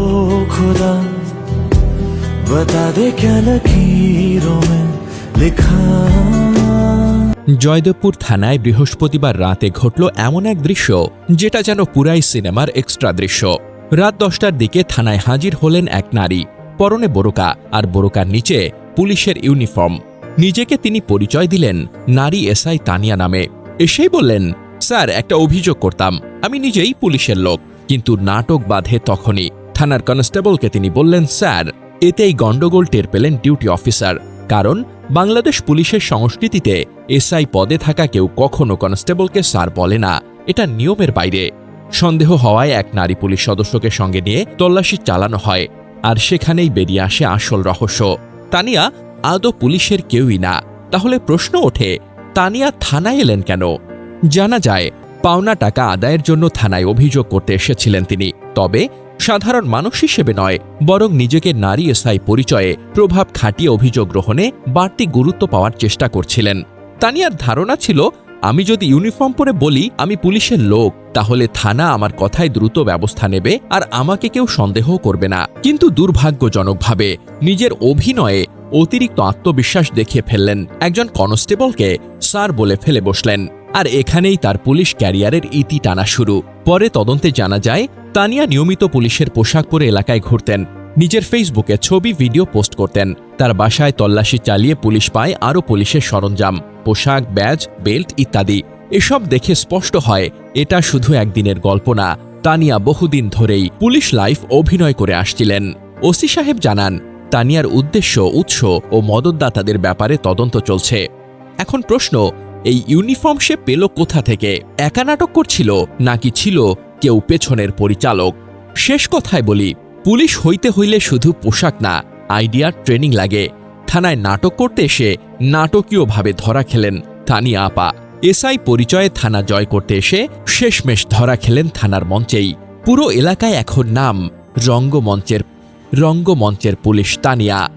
खुदा बता दे क्या लकीरों में लिखा জয়দেবপুর থানায় বৃহস্পতিবার রাতে ঘটল এমন এক দৃশ্য যেটা যেন পুরাই সিনেমার এক্সট্রা দৃশ্য রাত দশটার দিকে থানায় হাজির হলেন এক নারী পরনে বোরকা আর বোরকার নিচে পুলিশের ইউনিফর্ম নিজেকে তিনি পরিচয় দিলেন নারী এসআই তানিয়া নামে এসেই বললেন স্যার একটা অভিযোগ করতাম আমি নিজেই পুলিশের লোক কিন্তু নাটক বাঁধে তখনই থানার কনস্টেবলকে তিনি বললেন, স্যার, এতেই গণ্ডগোল টের পেলেন ডিউটি অফিসার। কারণ বাংলাদেশ পুলিশের সংস্কৃতিতে এসআই পদে থাকা কেউ কখনো কনস্টেবলকে স্যার বলে না। এটা নিয়মের বাইরে। সন্দেহ হওয়ায় এক নারী পুলিশ সদস্যকে সঙ্গে নিয়ে তল্লাশি চালানো হয়, আর সেখানেই বেরিয়ে আসে আসল রহস্য। তানিয়া, আদৌ পুলিশের কেউই না। তাহলে প্রশ্ন ওঠে, তানিয়া থানায় এলেন কেন? জানা যায় পাওনা টাকা আদায়ের জন্য থানায় অভিযোগ করতে এসেছিলেন তিনি। তবে সাধারণ মানুষ হিসেবে নয়, বরং নিজেকে নারী এসআই পরিচয়ে প্রভাব খাটিয়ে অভিযোগ গ্রহণে বাড়তি গুরুত্ব পাওয়ার চেষ্টা করছিলেন। তানিয়ার ধারণা ছিল, আমি যদি ইউনিফর্ম পরে বলি, আমি পুলিশের লোক, তাহলে থানা আমার কথায় দ্রুত ব্যবস্থা নেবে আর আমাকে কেউ সন্দেহ করবে না। কিন্তু দুর্ভাগ্যজনকভাবে নিজের অভিনয়ে অতিরিক্ত আত্মবিশ্বাস দেখিয়ে ফেললেন একজন কনস্টেবলকে স্যার বলে ফেলে বসলেন। আর এখানেই তার পুলিশ ক্যারিয়ারের ইতি টানা শুরু। পরে তদন্তে জানা যায়, তানিয়া নিয়মিত পুলিশের পোশাক পরে এলাকায় ঘুরতেন। নিজের ফেসবুকে ছবি, ভিডিও পোস্ট করতেন। তার বাসায় তল্লাশি চালিয়ে পুলিশ পায় আরও পুলিশের সরঞ্জাম, পোশাক, ব্যাজ, বেল্ট ইত্যাদি। এসব দেখে স্পষ্ট হয়, এটা শুধু একদিনের গল্প না, তানিয়া বহুদিন ধরেই পুলিশ লাইফ অভিনয় করে আসছিলেন। ওসি সাহেব জানান, তানিয়ার উদ্দেশ্য, উৎস ও মদতদাতাদের ব্যাপারে তদন্ত চলছে। এখন প্রশ্ন এই ইউনিফর্ম সে পেল কোথা থেকে? একা নাটক করছিল নাকি ছিল কেউ পেছনের পরিচালক? শেষ কথায় বলি, পুলিশ হইতে হইলে শুধু পোশাক না আইডিয়ার ট্রেনিং লাগে। থানায় নাটক করতে এসে নাটকীয়ভাবে ধরা খেলেন তানিয়া আপা। এসআই পরিচয়ে থানা জয় করতে এসে শেষমেশ ধরা খেলেন থানার মঞ্চেই। পুরো এলাকায় এখন নাম রঙ্গমঞ্চের রঙ্গমঞ্চের পুলিশ তানিয়া।